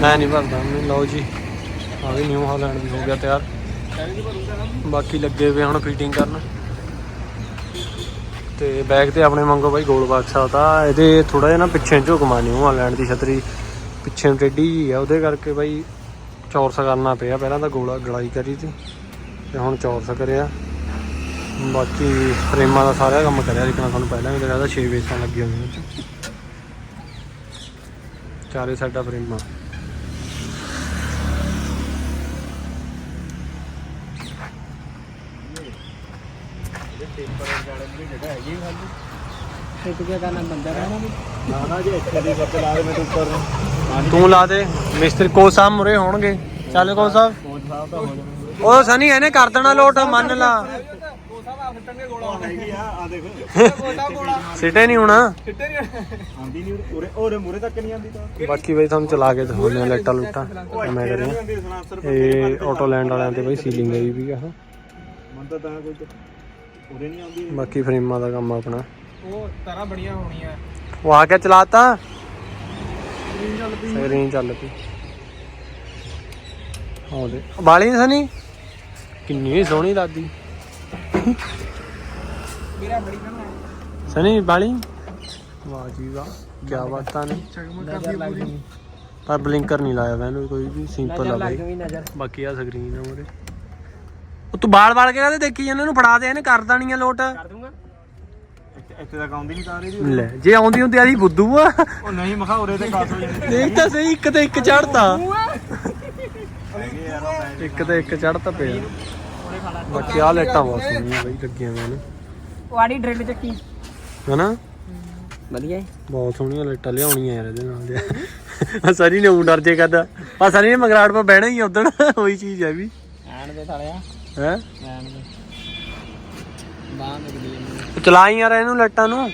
ਮੈਂ ਨਹੀਂ ਭਰਦਾ ਮੈਂ ਲਓ ਜੀ। ਆ ਵੀ ਨਿਊ ਹਾਲੈਂਡ ਵੀ ਹੋ ਗਿਆ ਤਿਆਰ। ਬਾਕੀ ਲੱਗੇ ਵੇ ਹੁਣ ਫਿਟਿੰਗ ਕਰਨ। ਤੇ ਬੈਗ ਤੇ ਆਪਣੇ ਮੰਗੋ ਬਾਈ ਗੋਲ ਬਾਕਸ ਤਾਂ ਇਹਦੇ ਥੋੜਾ ਜਿਹਾ ਨਾ ਪਿੱਛੇ ਝੁਕਮਾ ਨਿਊ ਹਾਲੈਂਡ ਦੀ ਛਤਰੀ। ਪਿੱਛੇ ਨੂੰ ਟੇਢੀ ਜੀ ਆ, ਉਹਦੇ ਕਰਕੇ ਬਾਈ ਚੌਰਸ ਕਰਨਾ ਪਿਆ। ਪਹਿਲਾਂ ਤਾਂ ਗੋਲਾ ਗੜਾਈ ਕਰੀ ਸੀ, ਤੇ ਹੁਣ ਚੌਰਸ ਕਰਿਆ। ਬਾਕੀ ਫਰੇਮਾਂ ਦਾ ਸਾਰਾ ਕੰਮ ਕਰਿਆ ਜਿੱਕਣਾ ਤੁਹਾਨੂੰ ਪਹਿਲਾਂ ਵੀ ਦੱਸਿਆ 6 ਵੇਸਾਂ ਲੱਗੀਆਂ ਹੋਈਆਂ ਫਰੇਮਾਂ। 'ਚ ਚਾਰੇ ਸਾਡਾ ਫਰੇਮਾਂ ਟਿਕ ਕੇ ਕਰਨਾ ਬੰਦਾ ਰਹਿਣਾ ਵੀ ਨਾ ਨਾ ਜੇ ਇੱਥੇ ਦੀ ਸੱਤ ਲਾ ਦੇ ਮੈਂ ਤੂੰ ਉੱਪਰ। ਤੂੰ ਲਾ ਦੇ। ਮਿਸਤਰੀ ਕੋ ਸਾਹਿਬ ਮੁਰੇ ਹੋਣਗੇ। ਚੱਲ ਕੋ ਸਾਹਿਬ। ਕੋਚ ਹੋ ਉਹ ਸਨੀ ਇਹਨੇ ਕਰ ਦੇਣਾ ਲੋਟ ਮੰਨ ਲਾ। ਹੈਗੀ ਆ ਆ ਦੇਖ। ਸਿੱਟੇ ਨਹੀਂ ਹੋਣਾ। ਆਂਦੀ ਨਹੀਂ ਉਰੇ। ਉਰੇ ਮੂਰੇ ਤੱਕ ਨਹੀਂ ਆਂਦੀ ਤਾਂ। ਬਾਕੀ ਬਈ ਤੁਹਾਨੂੰ ਚਲਾ ਕੇ ਦਿਖਾਉਂਦੇ ਆ ਲੈਟਾ। ਲੁੱਟਾ ਮੈਂ ਕਰ ਰਿਹਾ ਆਂਦੀ ਸਨਾਸਰ ਇਹ ਆਟੋ ਲੈਂਡ ਵਾਲਿਆਂ ਤੇ ਬਈ ਸੀਲਿੰਗ ਆਈ ਵੀ ਆ ਆਹ। ਮਨ ਤਾਂ ਤਾਂ ਕੋਈ। ਉਰੇ ਨਹੀਂ ਆਉਂਦੀ ਬਾਕੀ ਫਰੇਮਾਂ ਦਾ ਕੰਮ ਆਪਣਾ। ਉਹ ਤਰ੍ਹਾਂ ਬੜੀਆਂ ਹੋਣੀਆਂ। ਉਹ ਆ ਕੇ ਚਲਾਤਾ? ਸਰੀ ਚੱਲ ਪਈ ਆਉਂਦੇ ਬਾਲੀ ਨੀ ਸਨੀ? ਕਿੰਨੀ ਸੋਹਣੀ ਲੱਗਦੀ ਮੇਰਾ ਬੜੀ ਕਰਨਾ ਸਨੀ ਬਾਲੀ ਵਾਹ ਜੀ ਵਾਹ ਕੀ ਬਾਤਾਂ ਨੇ। ਪਰ। ਬਲਿੰਕਰ ਨਹੀਂ ਲਾਇਆ ਮੈਨੂੰ ਕੋਈ ਵੀ ਸਿੰਪਲ ਆ ਬਈ। ਬਾਕੀ ਆ ਸਕਰੀਨ ਆ ਮੋਰੇ ਉਹ ਤੂੰ ਬਾਲ ਬਾਲ ਕੇ ਕਾਹਦੇ ਦੇਖੀ ਜਾਂਦਾ ਇਹਨੂੰ ਫੜਾ ਦੇ ਇਹਨੇ ਕਰ ਦੇਣੀ ਆ ਲੋਟ। ਕਰ ਦੂੰਗਾ ਇੱਥੇ- ਇੱਥੇ ਤੱਕ ਆਉਂਦੀ ਨਹੀਂ ਤਾਂ ਲੈ ਜੇ ਆਉਂਦੀ ਹੁੰਦੀ ਆਦੀ ਬੁੱਧੂ ਆ। ਉਹ ਨਹੀਂ ਮਖਾ ਉਰੇ ਤੇ ਕਾਸ ਹੋ ਜਾਂਦੀ ਦੇਖ ਤਾਂ ਸਹੀ ਇੱਕ ਤੇ ਇੱਕ ਚੜਦਾ ਹੈਗੇ ਯਾਰ ਉਹ ਮੈਂ ਇੱਕ ਤੇ ਇੱਕ ਚੜਦਾ ਪਿਆ। ਬਾਕੀ ਆ ਲੈਟਾਂ ਬਹੁਤ ਸੋਹਣੀਆਂ ਬਈ ਲੱਗੀਆਂ ਹੋਈਆਂ ਨੇ। ਵਾੜੀ ਡਰਿਲ ਚੱਕੀ। ਹਨਾ? ਵਧੀਆ ਬਹੁਤ ਸੋਹਣੀਆਂ ਲਾਈਟਾਂ ਲਿਆਉਣੀਆਂ ਯਾਰ ਇਹਦੇ ਨਾਲ ਦੇ। ਸਰੀ ਨੇ ਉਂ ਡਰ ਜੇ ਕਰਦਾ। ਆ ਸਰੀ ਨੇ ਮਗਰਾੜ ਪਾ ਬਹਿਣਾ ਹੀ ਉਦਣ ਉਹੀ ਚੀਜ਼ ਹੈ ਵੀ। ਐਣ ਦੇ ਸਾਲਿਆ। ਹੈ ਐਣ ਦੇ ਬਾਹ ਨਿਕਲੀ ਜਾਂਦੀ ਚਲਾਈ ਯਾਰ ਇਹਨੂੰ ਲਾਈਟਾਂ ਨੂੰ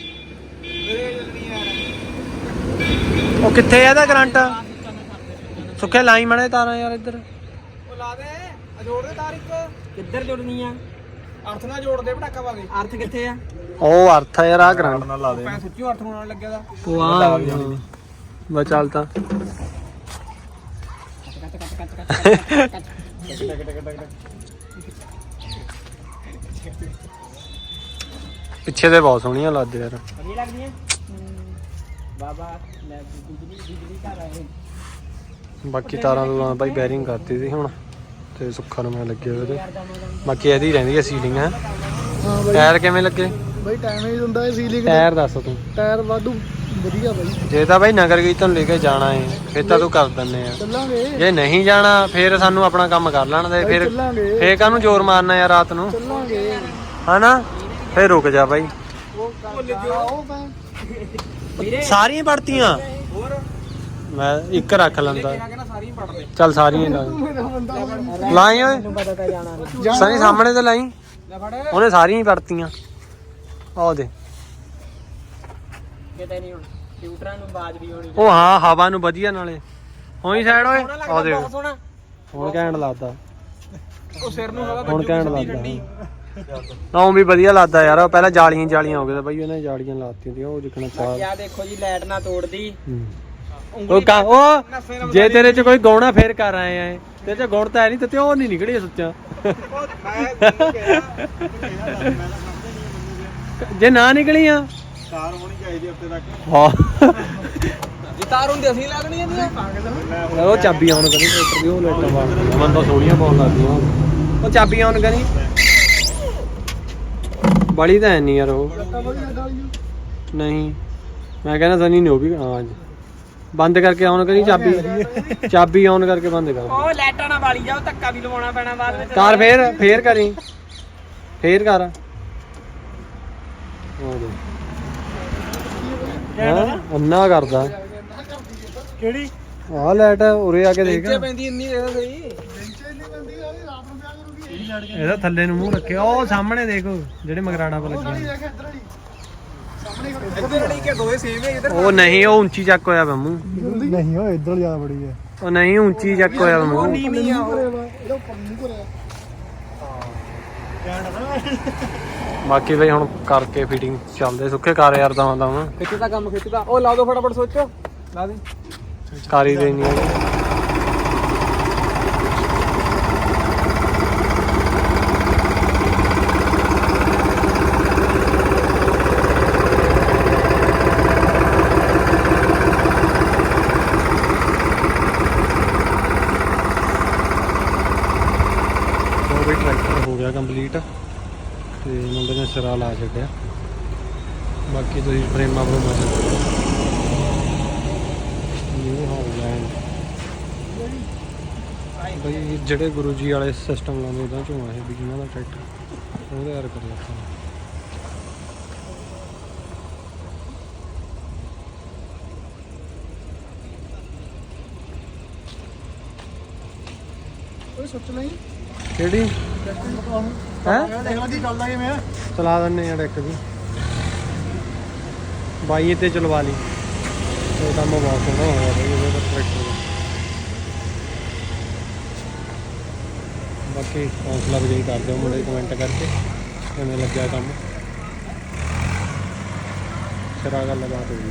ਉਹ ਕਿੱਥੇ ਆ ਇਹਦਾ ਕਰੰਟ ਸੁੱਕੇ ਲਾਈ ਮਣੇ ਤਾਰਾਂ ਯਾਰ ਇੱਧਰ ਉਹ ਲਾ ਦੇ ਆ ਜੋੜ ਦੇ ਤਾਰ ਇੱਕ ਕਿੱਧਰ ਜੋੜਨੀ ਆ ਅਰਥ ਨਾਲ ਜੋੜ ਦੇ ਪਟਾਕਾ ਪਾ ਕੇ ਅਰਥ ਕਿੱਥੇ ਆ ਉਹ ਅਰਥ ਆ ਯਾਰ ਆ ਕਰੰਟ ਨਾਲ ਲਾ ਦੇ ਮੈਂ ਸੁੱਚੀ ਅਰਥ ਨੂੰ ਨਾਲ ਲੱਗਿਆ ਦਾ ਉਹ ਆ ਬਸ ਚੱਲ ਤਾਂ ਪਿੱਛੇ ਤੇ ਬਹੁਤ ਸੋਹਣੀਆਂ ਲੱਗਦੇ ਯਾਰ। ਵਧੀਆ ਲੱਗਦੀਆਂ? ਬਾਬਾ ਲੈ ਬਿਜਲੀ ਬਿਜਲੀ ਘਰ ਆਏ। ਬਾਕੀ ਤਾਰਾਂ ਤੋਂ ਬਾਈ ਬੈਰਿੰਗ ਕਰਤੀ ਸੀ ਹੁਣ ਤੇ ਸੁੱਖਾ ਨੂੰ ਮੈਂ ਲੱਗੇ ਹੋਏ ਤੇ ਬਾਕੀ ਇਹਦੀ ਰਹਿੰਦੀ ਹੈ। ਸੀਲਿੰਗ ਹੈ ਟਾਇਰ ਕਿਵੇਂ ਲੱਗੇ? ਬਈ ਟਾਈਮ ਹੀ ਹੁੰਦਾ ਸੀਲਿੰਗ ਟਾਇਰ ਦੱਸ ਤੂੰ। ਟਾਇਰ ਵਾਧੂ। ਵਧੀਆ ਬਾਈ। ਜੇ ਤਾਂ ਬਾਈ ਨਗਰ ਕੀਰਤਨ ਲੈ ਕੇ ਜਾਣਾ ਹੈ ਫਿਰ ਤਾਂ ਤੂੰ ਕਰ ਦਿੰਨੇ ਆ। ਚੱਲਾਂਗੇ। ਜੇ ਨਹੀਂ ਜਾਣਾ ਫਿਰ ਸਾਨੂੰ ਆਪਣਾ ਕੰਮ ਕਰ ਲੈਣ ਦੇ ਫਿਰ ਚੱਲਾਂਗੇ। ਫੇਰ ਕਾਹਨੂੰ ਜ਼ੋਰ ਮਾਰਨਾ ਯਾਰ ਰਾਤ ਨੂੰ? ਚੱਲਾਂਗੇ। ਹਨਾ? ਫੇਰ ਰੁਕ ਜਾ ਬਾਈ। ਉਹ ਮੈਂ ਵੀਰੇ। ਸਾਰੀਆਂ ਪੜਤੀਆਂ ਮੈਂ ਇੱਕ ਰੱਖ ਲੈਂਦਾ। ਚੱਲ ਸਾਰੀਆਂ ਲਾ। ਮੇਰਾ ਬੰਦਾ ਲਾਈ ਓਏ। ਪਤਾ ਤਾਂ ਜਾਣਾ ਨਹੀਂ। ਸਨੀ ਸਾਹਮਣੇ ਤੇ ਲਾਈ। ਉਹਨੇ ਸਾਰੀਆਂ ਹੀ ਪੜਤੀਆਂ ਆਹ ਦੇ ਕਿਤੇ ਨਹੀਂ ਹੁਣ। ਟਿਊਟਰਾਂ ਨੂੰ ਬਾਜ ਵੀ ਹੋਣੀ ਉਹ ਹਾਂ ਹਵਾ ਨੂੰ ਵਧੀਆ ਨਾਲੇ। ਹੋਈ ਸਾਈਡ ਓਏ? ਆਹ ਦੇ ਬਹੁਤ ਸੋਹਣਾ। ਹੁਣ ਕਹਿਣ ਲੱਗਦਾ। ਉਹ ਸਿਰ ਨੂੰ ਹਵਾ ਹੁਣ ਕਹਿਣ ਲੱਗਦਾ। ਨਾ ਉਹ ਵੀ ਵਧੀਆ ਲੱਗਦਾ ਯਾਰ। ਉਹ ਪਹਿਲਾਂ ਜਾਲੀਆਂ ਜਾਲੀਆਂ ਹੋ ਗਏ ਤਾਂ ਬਾਈ ਉਹਨੇ ਜਾਲੀਆਂ ਲਾਤੀਆਂ ਸੀ ਉਹ ਜਿਕਣਾ ਚਾਹ। ਆ ਦੇਖੋ ਜੀ ਲਾਈਟ ਨਾ ਤੋੜਦੀ। ਉਹ ਕਾ ਉਹ ਜੇ ਤੇਰੇ ਚ ਕੋਈ ਗਾਉਣਾ ਫੇਰ ਕਰ ਆਏ ਆ। ਤੇਰੇ ਚ ਗੁਣ ਤਾਂ ਹੈ ਨਹੀਂ ਤੇ ਉਹ ਨਹੀਂ ਨਿਕੜੀ ਸੱਚਾ। ਜੇ ਨਾ ਨਿਕਲੀਆਂ ਕਾਰ ਹੋਣੀ ਚਾਹੀਦੀ ਉੱਤੇ ਤੱਕ। ਹਾਂ। ਜੀ ਤਾਰ ਹੁੰਦੀ ਅਸੀਂ ਲੱਗਣੀ ਜਾਂਦੀਆਂ ਉਹ ਚਾਬੀ ਆਨ ਕਰੀ ਟਰੈਕਟਰ ਦੀ ਉਹ ਲਾਈਟਾਂ ਬਾਹਰ ਮਨ ਤਾਂ ਸੋਹਣੀਆਂ ਪਾਉਣ ਲੱਗਦੀਆਂ ਉਹ। ਉਹ ਚਾਬੀ ਆਨ ਕਰੀ। ਬੜੀ ਤਾਂ ਹੈ ਨਹੀਂ ਯਾਰ ਉਹ। ਨਹੀਂ। ਮੈਂ ਕਹਿੰਦਾ ਸਨੀ ਨੇ ਉਹ ਵੀ ਹਾਂ ਅੱਜ ਬੰਦ ਕਰਕੇ ਆਨ ਕਰੀ ਚਾਬੀ। ਚਾਬੀ ਆਨ ਕਰਕੇ ਬੰਦ ਕਰ। ਉਹ ਲਾਈਟਾਂ ਨਾਲ ਵਾਲੀ ਜਾਓ ਧੱਕਾ ਵੀ ਲਵਾਉਣਾ ਪੈਣਾ ਬਾਅਦ ਵਿੱਚ। ਕਰ ਫੇਰ ਫੇਰ ਕਰੀ। ਫੇਰ ਕਰ। ਉਹ ਦੇ ਹਾਂ? ਅੰਨਾ ਕਰਦਾ। ਕਿਹੜੀ? ਆਹ ਲਾਈਟ ਉਰੇ ਆ ਕੇ ਦੇਖ। ਪੈਂਦੀ ਇੰਨੀ ਦੇ ਸਹੀ। ਇਹਦਾ ਥੱਲੇ ਨੂੰ ਮੂੰਹ ਰੱਖਿਆ। ਉਹ ਸਾਹਮਣੇ ਦੇਖੋ ਜਿਹੜੇ ਮਗਰਾੜਾ ਪਰ ਲੱਗਿਆ ਇੱਧਰ ਨਹੀਂ ਕਿ ਦੋਏ ਸੇਮ ਹੈ ਇੱਧਰ ਉਹ ਨਹੀਂ ਉਹ ਉੱਚੀ ਚੱਕ ਹੋਇਆ ਮੂੰਹ। ਨਹੀਂ ਉਹ ਇੱਧਰ ਜ਼ਿਆਦਾ ਬੜੀ ਹੈ। ਉਹ ਨਹੀਂ ਉੱਚੀ ਚੱਕ ਹੋਇਆ ਵਾ ਮੂੰਹ। ਨੀਵੀਂ ਆ ਉਹ। ਇਹਦਾ ਉੱਪਰ ਨਹੀਂ ਕਰਿਆ ਬਾਕੀ ਬਈ ਹੁਣ ਕਰਕੇ ਫਿਟਿੰਗ ਚੱਲਦੇ ਸੁੱਕੇ ਕਰ ਯਾਰ ਦਵਾਂ ਦਵਾਂ ਖਿੱਚਦਾ ਕੰਮ ਖਿੱਚਦਾ ਉਹ ਲਾ ਦੋ ਫਟਾਫਟ ਸੋਚੋ ਲਾ ਦੇ। ਕਰ ਦੇਣੀ ਹੈ ਹੋ ਗਿਆ ਕੰਪਲੀਟ ਤੇ ਮੁੰਡੇ ਨੇ ਸਿਰਾ ਲਾ ਛੱਡਿਆ। ਬਾਕੀ ਤੁਸੀਂ ਫਰੇਮਾਂ ਛੱਡੋ ਨਿਊ ਹੋ ਗਿਆ ਬਈ ਜਿਹੜੇ ਗੁਰੂ ਜੀ ਵਾਲੇ ਸਿਸਟਮ ਲਾਉਂਦੇ ਉਹਦਾ ਚੋਂ ਆ ਇਹ ਵੀ ਜਿਹਨਾਂ ਦਾ ਟਰੈਕਟਰ। ਉਹਦੇ ਯਾਰ ਕਰਿਆ ਆਪਾਂ। ਓਏ ਸੋਚ ਲਈ ਕਿਹੜੀ? ਹੈ? ਦੇਖ ਲਾ ਕੀ ਚੱਲਦਾ ਕਿਵੇਂ ਆ ਚਲਾ ਦਿੰਨੇ ਯਾਰ ਇੱਕ ਵੀ। ਬਾਈ ਤੇ ਚਲਵਾ ਲਈ। ਇਹ ਕੰਮ ਬਹੁਤ ਸੋਹਣਾ ਹੋਇਆ ਬਈ ਉਹਦੇ ਦਾ ਟਰੈਕਟਰ ਦਾ। ਬਾਕੀ ਹੌਸਲਾ ਵਜਾਈ ਕਰ ਦਿਓ ਮੁੰਡੇ ਕਮੈਂਟ ਕਰਕੇ ਕਿਵੇਂ ਲੱਗਿਆ ਕੰਮ। ਸਿਰਾ ਗੱਲ ਬਾਤ ਹੋ ਗਈ।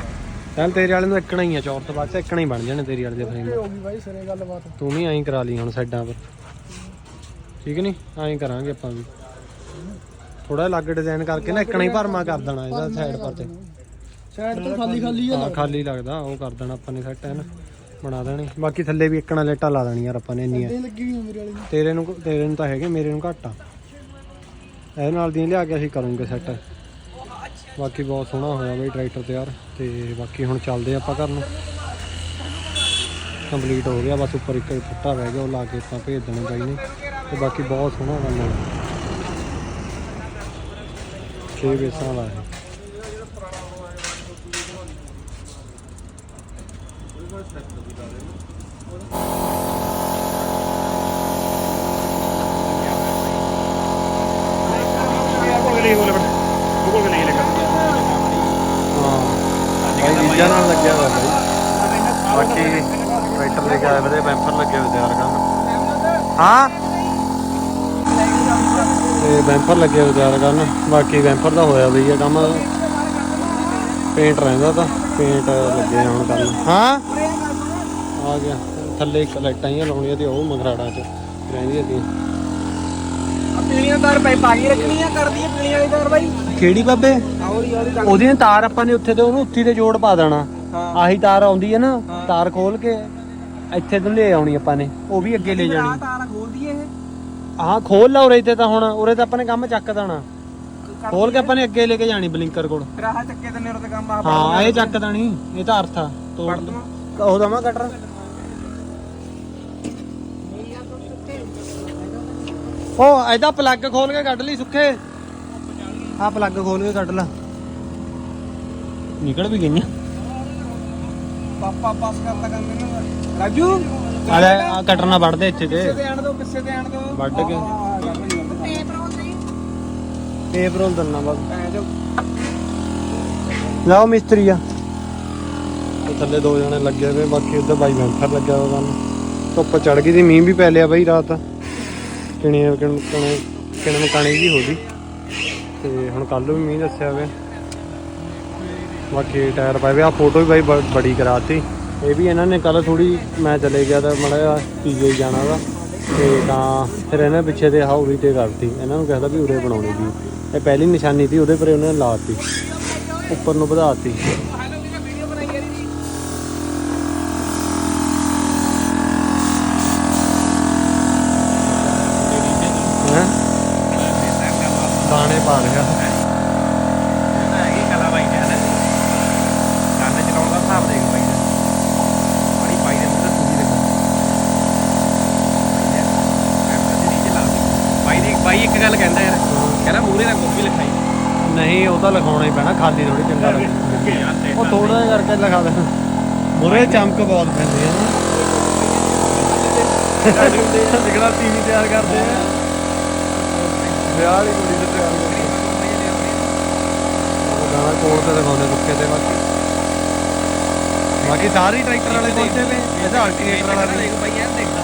ਚੱਲ ਤੇਰੇ ਵਾਲੇ ਨੂੰ ਇੱਕਣਾ ਹੀ ਆ ਚੌਰ ਤੋਂ ਬਾਅਦ ਚ ਇੱਕਣਾ ਹੀ ਬਣ ਜਾਣੇ ਤੇਰੀ ਵਾਲੇ ਦੇ ਫਰੇਮ ਹੋ ਗਈ ਬਾਈ ਸਿਰੇ ਗੱਲਬਾਤ ਤੂੰ ਵੀ ਐਂ ਕਰਾ ਲਈ ਹੁਣ ਸਾਈਡਾਂ ਪਰ। ਠੀਕ ਨਹੀਂ ਐਂ ਕਰਾਂਗੇ ਆਪਾਂ ਵੀ। ਥੋੜਾ ਅਲੱਗ ਡਿਜ਼ਾਈਨ ਕਰਕੇ ਨਾ ਇੱਕਣਾ ਹੀ ਭਰਮਾ ਕਰ ਦੇਣਾ ਇਹਦਾ ਸਾਈਡ ਪਰ ਤੇ। ਸਾਈਡ ਤੋਂ ਖਾਲੀ ਖਾਲੀ ਆ। ਖਾਲੀ ਲੱਗਦਾ ਉਹ ਕਰ ਦੇਣਾ ਆਪਾਂ ਨੇ ਸੈੱਟ ਹੈ ਨਾ ਬਣਾ ਦੇਣੀ। ਬਾਕੀ ਥੱਲੇ ਵੀ ਇੱਕਣਾ ਲੇਟਾ ਲਾ ਦੇਣੀ ਯਾਰ ਆਪਾਂ ਨੇ ਇੰਨੀ ਲੱਗੀ ਤੇਰੇ ਨੂੰ ਤੇਰੇ ਨੂੰ ਤਾਂ ਹੈਗੇ ਮੇਰੇ ਨੂੰ ਘੱਟ ਆ। ਇਹ ਨਾਲ ਦੀਆਂ ਲਿਆ ਕੇ ਅਸੀਂ ਕਰੂੰਗੇ ਸੈੱਟ ਬਾਕੀ ਬਹੁਤ ਸੋਹਣਾ ਹੋਇਆ ਬਈ ਟਰੈਕਟਰ ਤੇ ਯਾਰ ਤੇ ਬਾਕੀ ਹੁਣ ਚੱਲਦੇ ਆਪਾਂ ਘਰ ਨੂੰ। ਕੰਪਲੀਟ ਹੋ ਗਿਆ ਬਸ ਉੱਪਰ ਇੱਕ ਫੁੱਟਾ ਰਹਿ ਗਿਆ ਉਹ ਲਾ ਕੇ ਆਪਾਂ ਭੇਜ ਦੇਣਾ ਬਾਈ ਨੇ। ਤੇ ਬਾਕੀ ਬਹੁਤ ਸੋਹਣਾ ਕੰਮ ਹੈ 6 ਬੇਸਾਂ ਵਾਲਾ ਹੈ। ਬਾਕੀ ਟਰੈਕਟਰ ਕੇ ਆਏ ਵੇ ਬੈਂਪਰ ਲੱਗੇ ਤਿਆਰ ਕਰਨ। ਹਾਂ? ਤੇ ਬੈਂਪਰ ਲੱਗੇ ਤਿਆਰ ਕਰਨ। ਬਾਕੀ ਬੈਂਪਰ ਦਾ ਹੋਇਆ ਬਈ ਇਹ ਕੰਮ। ਪੇਂਟ ਰਹਿੰਦਾ ਤਾਂ ਪੇਂਟ ਲੱਗੇ ਆ ਹੁਣ ਕਰਨ। ਹਾਂ? ਆ ਗਿਆ। ਥੱਲੇ ਇੱਕ ਲਾਈਟਾਂ ਹੀ ਲਾਉਣੀਆਂ ਤੇ ਉਹ ਮਗਰਾੜਾ ਚ ਰਹਿੰਦੀਆਂ ਆ ਪੀਲੀਆਂ ਤਾਰ ਪਾਈ ਪਾ ਕੇ ਰੱਖਣੀ ਆ ਕਰਦੀ ਆ ਪੀਲੀਆਂ ਵਾਲੀ ਤਾਰ ਬਾਈ ਕਿਹੜੀ ਬਾਬੇ? ਆਉਰੀ ਆਉਰੀ ਉਹਦੀ ਨਾ ਤਾਰ। ਆਪਾਂ ਨੇ ਉੱਥੇ ਤੇ ਉਹਨੂੰ ਉੱਥੀ ਤੇ ਜੋੜ ਪਾ ਦੇਣਾ। ਆਹੀ ਤਾਰ ਆਉਂਦੀ ਹੈ ਨਾ ਤਾਰ ਖੋਲ ਕੇ ਇੱਥੇ ਤੋਂ ਲੈ ਆਉਣੀ ਆਪਾਂ ਨੇ। ਉਹ ਵੀ ਅੱਗੇ ਲੈ ਆ ਜਾਣੀ। ਤਾਰ ਖੋਲਦੀ ਇਹ। ਆਹ ਖੋਲ ਲਾ ਉਰੇ ਤੇ ਤਾਂ ਹੁਣ ਉਰੇ ਤਾਂ ਆਪਾਂ ਨੇ ਕੰਮ ਚੱਕ ਦੇਣਾ। ਖੋਲ ਕੇ ਆਪਾਂ ਨੇ ਅੱਗੇ ਲੈ ਕੇ ਜਾਣੀ ਬਲਿੰਕਰ ਕੋਲ। ਫਿਰ ਆਹ ਚੱਕੇ ਤੇ ਨੇੜੇ ਤੇ ਕੰਮ ਆ ਹਾਂ ਇਹ ਚੱਕ ਦੇਣੀ ਇਹ ਤਾਂ ਅਰਥ ਆ ਤੋੜ ਦਵਾਂ ਉਹ ਦਮਾ ਕਟਰ। ਉਹ ਇਹਦਾ ਪਲੱਗ ਖੋਲ ਕੇ ਕੱਢ ਲਈ ਸੁੱਖੇ। ਆਹ ਪਲੱਗ ਖੋਲ ਕੇ ਕੱਢ ਲਾ। ਨਿਕਲ ਵੀ ਗਈਆਂ। ਪਾਪਾ ਪਾਸ ਕਰਦਾ ਕੰਮ ਇਹਨਾਂ ਦਾ। ਰਾਜੂ ਆਲੇ ਆ ਕਟਰ ਨਾ ਵੱਢਦੇ ਇੱਥੇ ਤੇ। ਕਿਸੇ ਤੇ ਆਣ ਦੋ ਕਿਸੇ ਤੇ ਆਣ ਦੋ। ਵੱਢ ਕੇ। ਟੇਪ ਰੋਲ ਦਲਣਾ ਬਸ। ਐ ਜੋ ਲਾਓ ਮਿਸਤਰੀ ਆ। ਥੱਲੇ ਦੋ ਜਣੇ ਲੱਗੇ ਹੋਏ ਬਾਕੀ ਉਧਰ ਬਾਈ ਵੈਂਫਰ ਲੱਗਿਆ ਹੋਇਆ ਧੁੱਪ ਚੜ ਗਈ ਸੀ ਮੀਂਹ ਵੀ ਪੈ ਲਿਆ ਬਾਈ ਰਾਤ। ਕਿਣੇ ਕਿਣੇ ਕਿਣੇ ਮਕਾਣੀ ਜੀ ਹੋ ਗਈ। ਤੇ ਹੁਣ ਕੱਲ ਵੀ ਮੀਂਹ ਦੱਸਿਆ ਹੋਇਆ। ਬਾਕੀ ਟਾਇਰ ਪਾਏ ਵੇ ਆ ਫੋਟੋ ਵੀ ਬਾਈ ਬੜੀ ਕਰਾਤੀ। ਇਹ ਵੀ ਇਹਨਾਂ ਨੇ ਕੱਲ ਥੋੜੀ ਮੈਂ ਚਲੇ ਗਿਆ ਤਾਂ ਮੜਾ ਪੀਜੇ ਜਾਣਾ ਵਾ, ਤੇ ਤਾਂ ਫਿਰ ਇਹਨਾਂ ਪਿੱਛੇ ਤੇ ਆਹ ਤੇ ਕਰਤੀ। ਇਹਨਾਂ ਨੂੰ ਕਹਿੰਦਾ ਵੀ ਉਰੇ ਬਣਾਉਣੀ ਵੀ ਇਹ ਪਹਿਲੀ ਨਿਸ਼ਾਨੀ ਸੀ, ਉਹਦੇ ਪਰ ਉਹਨਾਂ ਨੇ ਲਾਤੀ। ਉੱਪਰ ਨੂੰ ਵਧਾਤੀ। ਦਾਣੇ ਪਾ ਰਿਹਾ ਹੈਗੀ ਕਲਾ ਬਾਈ ਨੇ ਹਨਾ ਕੰਨ ਚਲਾਉਣ ਦਾ ਹਿਸਾਬ ਦੇਖ ਬਾਈ ਨੇ ਬੜੀ ਬਾਈ ਦੇ ਮੂੰਹ ਤੇ ਸੂਜੀ ਦੇਖੋ ਬਾਈ ਨੇ ਬਾਈ ਇੱਕ ਗੱਲ ਕਹਿੰਦਾ ਯਾਰ ਕਹਿੰਦਾ ਮੂਰੇ ਦਾ ਕੁਝ ਵੀ ਲਿਖਾਈ ਨਹੀਂ ਉਹ ਤਾਂ ਲਿਖਾਉਣਾ ਹੀ ਪੈਣਾ ਖਾਲੀ ਥੋੜੀ ਚੰਗਾ ਲੱਗਦਾ। ਉਹ ਥੋੜਾ ਜਿਹਾ ਕਰਕੇ ਲਿਖਾ ਦੇ। ਮੁਰੇ ਚਮਕ ਬਹੁਤ ਪੈਂਦੀ ਹੈ ਨਾ। ਜਿਹੜਾ ਟੀਵੀ ਤਿਆਰ ਕਰਦੇ ਆ। ਵਿਆਹ ਕੁੜੀ ਤੇ ਤਿਆਰ ਕਰਦੇ ਉਹ ਗਾਣਾ ਕੋਲ ਤੇ ਦਿਖਾਉਂਦੇ ਕੁੱਕੇ ਤੇ ਬਾਕੀ। ਬਾਕੀ ਸਾਰੇ ਟਰੈਕਟਰ ਵਾਲੇ ਪਹੁੰਚੇ ਨੇ। ਇਹਦਾ ਅਲਟੀਨੇਟਰ ਵਾਲਾ ਵੀ। ਦੇਖ ਬਾਈ ਯਾਰ ਦੇਖਦਾ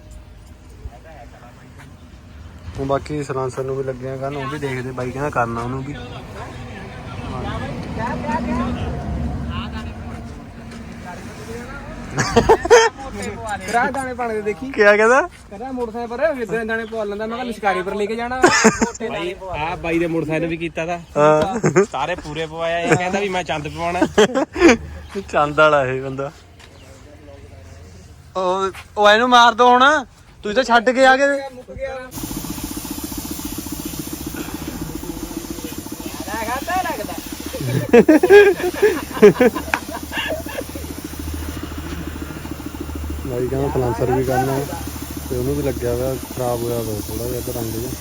ਬਾਕੀ ਸਲਾਂਸਰ ਨੂੰ ਵੀ ਲੱਗਿਆ ਕਰਨ ਉਹ ਵੀ ਦੇਖਦੇ ਬਾਈ ਕਹਿੰਦਾ ਕਰਨਾ ਉਹਨੂੰ ਵੀ। ਕਰਾ ਦਾਣੇ ਪਾਣੇ ਦੇ ਦੇਖੀ। ਕਿਆ ਕਹਿੰਦਾ? ਕਰਾ ਮੋਟਰਸਾਈਕਲ ਪਰ ਇਦਾਂ ਦਾਣੇ ਪਵਾ ਲੈਂਦਾ ਮੈਂ ਕਿਹਾ ਲਿਸ਼ਕਾਰੀ ਪਰ ਲੈ ਕੇ ਜਾਣਾ। ਭਾਈ ਆ ਬਾਈ ਦੇ ਮੋਟਰਸਾਈਕਲ ਵੀ ਕੀਤਾ ਦਾ ਹਾਂ। ਸਾਰੇ ਪੂਰੇ ਪਵਾਇਆ ਇਹ ਕਹਿੰਦਾ ਵੀ ਮੈਂ ਚੰਦ ਪਵਾਉਣਾ। ਚੰਦ ਵਾਲਾ ਇਹ ਬੰਦਾ। ਉਹ ਉਹ ਇਹਨੂੰ ਮਾਰ ਦੋ ਹੁਣ। ਤੂੰ ਤਾਂ ਛੱਡ ਕੇ ਆ ਗਏ ਮੁੱਕ ਗਿਆ ਲੱਗਦਾ ਲੱਗਦਾ ਕਹਿੰਦਾ ਸਲਾਂਸਰ ਵੀ ਕਰਨਾ ਤੇ ਉਹਨੂੰ ਵੀ ਲੱਗਿਆ ਹੋਇਆ, ਖਰਾਬ ਹੋਇਆ ਹੋਇਆ ਥੋੜਾ ਜਿਹਾ ਇੱਧਰ ਰੰਗ ਜਿਹਾ।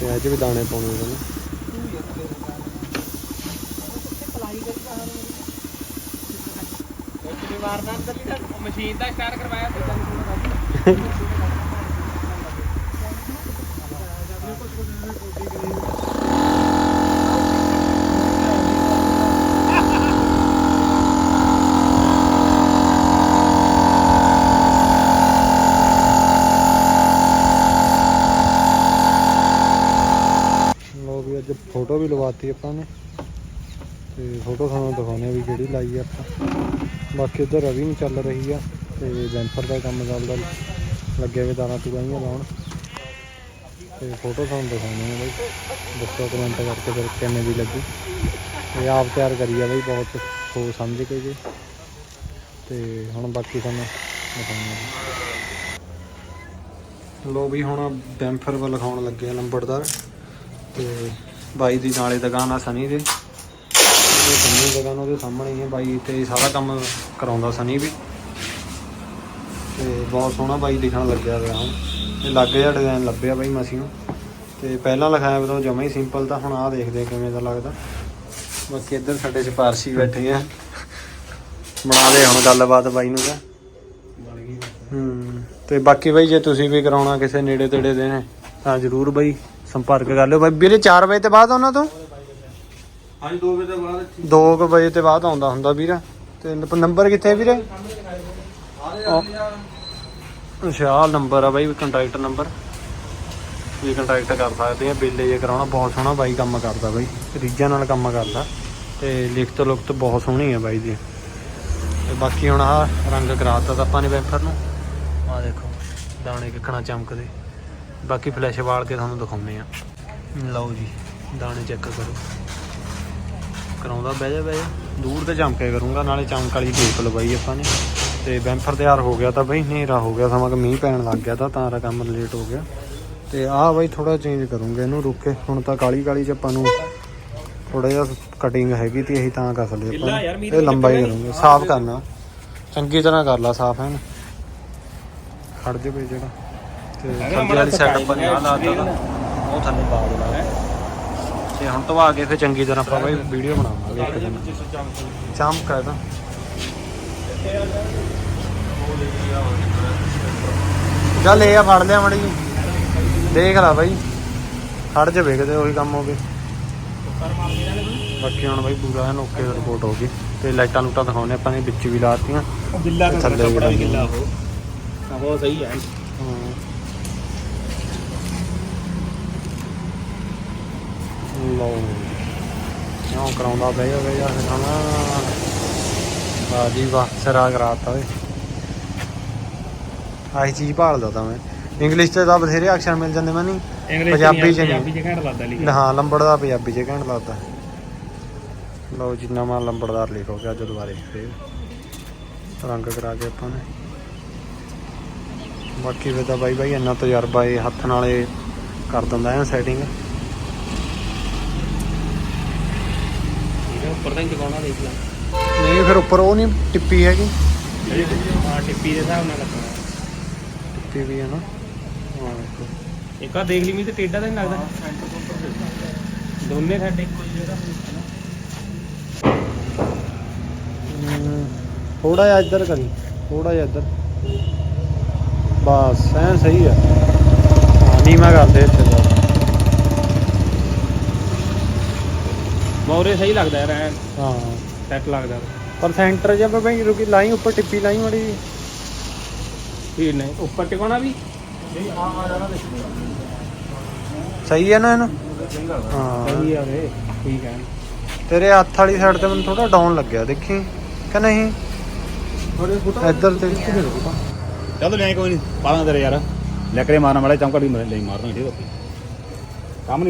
ਤੇ ਇਹ 'ਚ ਵੀ ਦਾਣੇ ਪਾਉਣੇ ਨੇ ਕਿੰਨੀ ਅੰਦਰ ਮਸ਼ੀਨ ਦਾ ਸਟਾਰਟ ਕਰਵਾਇਆ ਸੀ ਲੋ ਵੀ ਅੱਜ ਫੋਟੋ ਵੀ ਲਵਾਤੀ ਆਪਾਂ ਨੇ। ਤੇ ਫੋਟੋ ਤੁਹਾਨੂੰ ਦਿਖਾਉਂਦੇ ਆ ਵੀ ਕਿਹੜੀ ਲਾਈ ਆ ਆਪਾਂ। ਬਾਕੀ ਇੱਧਰ ਰਵੀ ਨੂੰ ਚੱਲ ਰਹੀ ਆ ਤੇ ਜੈਂਫਰ ਦਾ ਕੰਮ ਚੱਲਦਾ ਲੱਗੇ ਵੇ ਦਾਣਾ ਤੁਰਾਈਆਂ ਲਾਉਣ। ਤੇ ਫੋਟੋ ਤੁਹਾਨੂੰ ਦਿਖਾਉਂਦੇ ਆ ਬਈ। ਦੱਸੋ ਕਮੈਂਟ ਕਰਕੇ ਫਿਰ ਕਿਵੇਂ ਦੀ ਲੱਗੀ। ਇਹ ਆਪ ਤਿਆਰ ਕਰੀ ਆ ਬਈ ਬਹੁਤ ਸੋਚ ਸਮਝ ਕੇ ਜੀ। ਤੇ ਹੁਣ ਬਾਕੀ ਤੁਹਾਨੂੰ ਦਿਖਾਉਂਦੇ ਲੋ ਵੀ ਹੁਣ ਬੈਂਫਰ ਵੱਲ ਲਿਖਾਉਣ ਲੱਗੇ ਆ ਲੰਬੜਦਾਰ ਤੇ ਬਾਈ ਦੀ ਨਾਲੇ ਦੁਕਾਨ ਆ ਸਨੀ ਦੇ। ਉਹਦੇ ਸਨੀ ਦੀ ਦੁਕਾਨ ਉਹਦੇ ਸਾਹਮਣੇ ਹੀ ਹੈ। ਬਾਈ ਤੇ ਸਾਰਾ ਕੰਮ ਕਰਾਉਂਦਾ ਸਨੀ ਵੀ। ਤੇ ਬਹੁਤ ਸੋਹਣਾ ਬਾਈ ਲਿਖਣ ਲੱਗਿਆ ਹੋਇਆ ਹੁਣ ਇਹ ਲੱਗ ਜਿਹਾ ਡਿਜ਼ਾਈਨ ਲੱਭਿਆ ਬਾਈ ਮਸੀਂ ਨੂੰ। ਤੇ ਪਹਿਲਾਂ ਲਿਖਾਇਆ ਤਾਂ ਜਮਾ ਹੀ ਸਿੰਪਲ ਤਾਂ ਹੁਣ ਆਹ ਦੇਖਦੇ ਕਿਵੇਂ ਦਾ ਲੱਗਦਾ। ਬਾਕੀ ਇੱਧਰ ਸਾਡੇ ਸਿਫਾਰਸ਼ੀ ਬੈਠੇ ਆ। ਬਣਾ ਦੇ ਹੁਣ ਗੱਲਬਾਤ ਬਾਈ ਨੂੰ ਤਾਂ। ਹੂੰ। ਤੇ ਬਾਕੀ ਬਾਈ ਜੇ ਤੁਸੀਂ ਵੀ ਕਰਾਉਣਾ ਕਿਸੇ ਨੇੜੇ ਤੇੜੇ ਦੇ ਨੇ ਤਾਂ ਜਰੂਰ ਬਾਈ ਸੰਪਰਕ ਕਰ ਲਿਓ। ਬਾਈ ਵੀਰੇ 4 ਵਜੇ ਤੋਂ ਬਾਅਦ ਉਹਨਾਂ ਤੋਂ? ਹਾਂਜੀ 2 ਵਜੇ ਤੋਂ ਬਾਅਦ 2 ਵਜੇ ਤੋਂ ਬਾਅਦ ਆਉਂਦਾ ਹੁੰਦਾ ਵੀਰ। ਤੇ ਨੰਬ- ਨੰਬਰ ਕਿੱਥੇ ਵੀਰੇ? ਅੱਛਾ ਨੰਬਰ ਆ ਬਾਈ ਕੰਟੈਕਟ ਨੰਬਰ। ਵੀ ਕੰਟੈਕਟ ਕਰ ਸਕਦੇ ਆ ਬਿੱਲ ਜੇ ਕਰਾਉਣਾ ਬਹੁਤ ਸੋਹਣਾ ਬਾਈ ਕੰਮ ਕਰਦਾ ਬਾਈ। ਰੀਜਾਂ ਨਾਲ ਕੰਮ ਕਰਦਾ। ਤੇ ਲਿਖਤ ਲੁਖਤ ਬਹੁਤ ਸੋਹਣੀ ਆ ਬਾਈ ਦੀ ਤੇ ਬਾਕੀ ਹੁਣ ਆ ਰੰਗ ਕਰਾਤਾ ਤਾਂ ਆਪਾਂ ਨੇ ਵੈਂਫਰ ਨੂੰ। ਆ ਦੇਖੋ ਦਾਣੇ ਕਿੱਕਣਾ ਚਮਕਦੇ। ਬਾਕੀ ਫਲੈਸ਼ ਵਾਲ ਕੇ ਤੁਹਾਨੂੰ ਦਿਖਾਉਂਦੇ ਆ ਲਓ ਜੀ ਦਾਣੇ ਚੈੱਕ ਕਰੋ। ਕਰਾਉਂਦਾ ਬਹਿ ਜਾ ਬਹਿ ਜਾ। ਦੂਰ ਤੇ ਚਮਕੇ ਕਰੂੰਗਾ ਨਾਲੇ ਚਮਕ ਵਾਲੀ ਲਓ ਬਾਈ ਆਪਾਂ ਨੇ। ਤੇ ਬੈਂਫਰ ਤਿਆਰ ਹੋ ਗਿਆ ਤਾਂ ਬਈ ਹਨੇਰਾ ਹੋ ਗਿਆ ਸਮਾਂ ਕਿ ਮੀਂਹ ਪੈਣ ਲੱਗ ਗਿਆ ਤਾਂ ਤਾਂ ਕੰਮ ਲੇਟ ਹੋ ਗਿਆ। ਤੇ ਆਹ ਬਾਈ ਥੋੜਾ ਚੇਂਜ ਕਰੂੰਗਾ ਇਹਨੂੰ ਰੁੱਕ ਕੇ। ਹੁਣ ਤਾਂ ਕਾਲੀ ਕਾਲੀ ਚ ਆਪਾਂ ਨੂੰ ਥੋੜਾ ਜਿਹਾ ਕਟਿੰਗ ਹੈਗੀ ਤੇ ਇਹੀ ਤਾਂ ਕਰ ਲਈ ਆਪਾਂ ਇਹ ਲੰਬਾ ਹੀ ਕਰੂੰਗਾ ਸਾਫ਼ ਕਰਨਾ। ਚੰਗੀ ਤਰ੍ਹਾਂ ਕਰ ਲਾ ਸਾਫ਼ ਐਨ ਖੜ ਜਾਵੇ ਜਿਹੜਾ। ਤੇ ਸਬਜ਼ੀ ਵਾਲੀ ਸਾਈਡ ਆਪਾਂ ਨੇ ਆਹ ਲਾਤਾ ਤਾਂ ਉਹ ਥੱਲੇ ਪਾ ਦੇਣਾ। ਤੇ ਹੁਣ ਧਵਾ ਕੇ ਫਿਰ ਚੰਗੀ ਤਰ੍ਹਾਂ ਆਪਾਂ ਬਾਈ ਵੀਡੀਓ ਬਣਾਵਾਂਗੇ ਇੱਕ ਦਿਨ। ਚਮਕ ਹੈ ਤਾਂ। ਚੱਲ ਇਹ ਆ ਫੜ ਲਿਆ ਮੜੀ ਦੇਖ ਲੈ ਬਾਈ। ਖੜ ਜਾਵੇ ਕਿਤੇ ਉਹੀ ਕੰਮ ਹੋ ਗਏ ਬਾਕੀ ਹੁਣ ਬਾਈ ਪੂਰਾ ਐਨ ਓਕੇ ਰਿਪੋਰਟ ਹੋ ਗਈ। ਤੇ ਲਾਈਟਾਂ ਲੂਟਾਂ ਦਿਖਾਉਣੇ ਆਪਾਂ ਨੇ ਵਿੱਚ ਵੀ ਲਾਤੀਆਂ। ਕਰ ਥੱਲੇ ਵੀ ਗਿੱਲਾ ਉਹ। ਬਹੁਤ ਸਹੀ ਹੈ। ਲੋ ਕਿਉਂ ਕਰਾਉਂਦਾ ਬਈ ਜਾ ਫਿਰ ਹੁਣ ਵਾਹ ਜੀ ਵਾਹ ਸਿਰਾ ਕਰਾਤਾ ਵੇ ਆਹੀ ਚੀਜ਼ ਭਾਲਦਾ ਤਾਂ ਮੈਂ। ਇੰਗਲਿਸ਼ ਤੇ ਤਾਂ ਬਥੇਰੇ ਅਕਸ਼ਰ ਮਿਲ ਜਾਂਦੇ ਮੈਨੂੰ ਇੰਗਲਿਸ਼ ਪੰਜਾਬੀ ਚ ਨਹੀਂ। ਪੰਜਾਬੀ ਚ ਘੰਟ ਲੱਗਦਾ ਲਿਖਿਆ ਹਾਂ ਲੰਬੜਦਾ ਪੰਜਾਬੀ ਚ ਘੈਂਟ ਲੱਗਦਾ। ਲਓ ਜੀ ਨਵਾਂ ਲੰਬੜਦਾਰ ਲਿਖੋ ਗਿਆ ਅੱਜ ਦੁਬਾਰੇ ਫੇਰ। ਰੰਗ ਕਰਾ ਕੇ ਆਪਾਂ ਨੇ। ਬਾਕੀ ਫਿਰ ਤਾਂ ਬਾਈ ਬਾਈ ਇੰਨਾ ਤਜਰਬਾ ਇਹ ਹੱਥ ਨਾਲ ਕਰ ਦਿੰਦਾ ਹੈ ਸੈਟਿੰਗ ਉੱਪਰ ਤਾਂ ਹੀ ਚਕਾਉਣਾ ਦੇਖ ਲੈ। ਨਹੀਂ ਫਿਰ ਉੱਪਰ ਉਹ ਨਹੀਂ ਟਿੱਪੀ ਹੈਗੀ? ਹਾਂ ਟਿੱਪੀ ਦੇ ਹਿਸਾਬ ਨਾਲ ਲੱਗਣਾ ਟਿੱਪੀ ਵੀ ਹੈ ਨਾ। ਹਾਂ ਦੇਖੋ। ਇੱਕ ਆ ਦੇਖ ਲਈ ਮੀ ਤੇ ਟੇਡਾ ਤਾਂ ਨਹੀਂ ਲੱਗਦਾ। ਦੋਨੇ ਸਾਡੇ ਇੱਕੋ ਹੀ ਜਗ੍ਹਾ ਥੋੜਾ ਜਿਹਾ ਇੱਧਰ ਕਰੀ ਥੋੜਾ ਜਿਹਾ ਇੱਧਰ। ਬਸ ਐਨ ਸਹੀ ਆ। ਹਾਂ ਨੀਵਾਂ ਕਰਦੇ ਇੱਥੇ ਦਾ ਮੌਰੇ ਸਹੀ ਲੱਗਦਾ ਯਾਰ ਐ ਹਾਂ। ਸੈੱਟ ਲੱਗਦਾ ਪਰ ਸੈਂਟਰ ਜਾਂ ਬਈ ਰੁਕੀ ਲਾਈ ਉੱਪਰ ਟਿੱਪੀ ਲਾਈ ਮੜੀ ਠੀਕ ਨਹੀਂ ਉੱਪਰ ਟਿਕਾਉਣਾ ਵੀ? ਨਹੀਂ ਆ ਆ ਜਾਣਾ ਦੇਖ ਸਹੀ ਹੈ ਨਾ ਇਹਨੂੰ? ਹਾਂ। ਸਹੀ ਆ ਵੇ ਠੀਕ ਹੈ। ਤੇਰੇ ਹੱਥ ਵਾਲੀ ਸਾਈਡ ਤੇ ਮੈਨੂੰ ਥੋੜਾ ਡਾਊਨ ਲੱਗਿਆ ਦੇਖੀ? ਕਿ ਨਹੀਂ? ਥੋੜੇ ਫੁੱਟਾ? ਇੱਧਰ ਤੇ। ਚੱਲ ਲੈ ਕੋਈ ਨਹੀਂ ਪਾਲਾਂ ਤੇਰੇ ਯਾਰ। ਲੈ ਕਰੇ ਮਾਰਨਾ ਮਾੜਾ ਚਮਕੜੀ ਲਈ ਮਾਰਨਾ ਠੀਕ ਹੈ